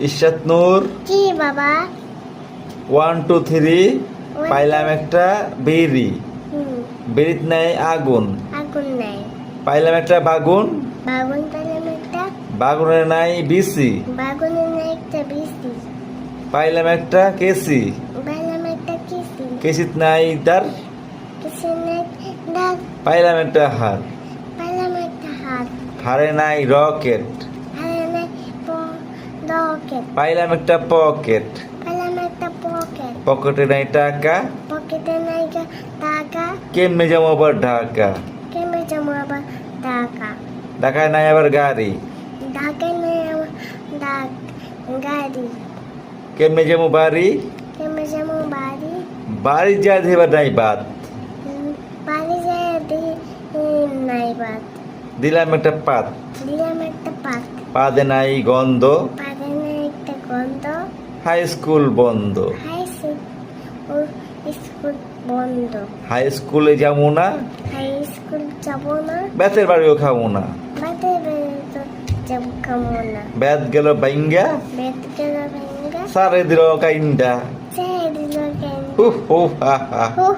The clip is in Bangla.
ঈশ্বর নূর। কি বাবা? ওয়ান টু থ্রি পাইলাম একটা বেরি। বেরিত নাই আগুন। আগুন নাই। পাইলাম একটা বাগুন। বাগুন পেলাম একটা। বাগুনের নাই বিসি। বাগুনের নাই একটা বৃষ্টি পাইলাম একটা কেসি। পেলাম একটা কিসি। কেসিত নাই তার কিছু নাই ডাক পাইলাম একটা হার। পেলাম একটা হাত হারে নাই রকেট। হারে নাই পকেট পাইলাম একটা পকেট পকেট পকেটে নাই টাকা? পকেটে নাই টাকা। কেমনে যাব আবার ঢাকা? কেমন জমা আবার টাকা ঢাকায় নাই আবার গাড়ি? ঢাকায় নেই ডাক গাড়ি। কেমনে যাব বাড়ি? কেমন যেমন বাড়ি? বাড়ি যা দেবার নাই বাদ? বাড়ি দিই উম, নাই বাদ। দিলাম একটা পাত। দিলাম একটা পাক পাদে নাই গন্ধ পারে না একটা গন্ধ হাই স্কুল বন্ধ। হাই স্কুল বন্ধ। হাই স্কুলে যাব না? হাই স্কুল যাব না। বেতের বাড়িও খাব না। ব্যাত বেরোতো যাব কামো না। বেত গেল বাইঙ্গা বেত গেল ভেঙ্গা সারে দিল কাইন্ডা। দিল হু হু হা। হা হু।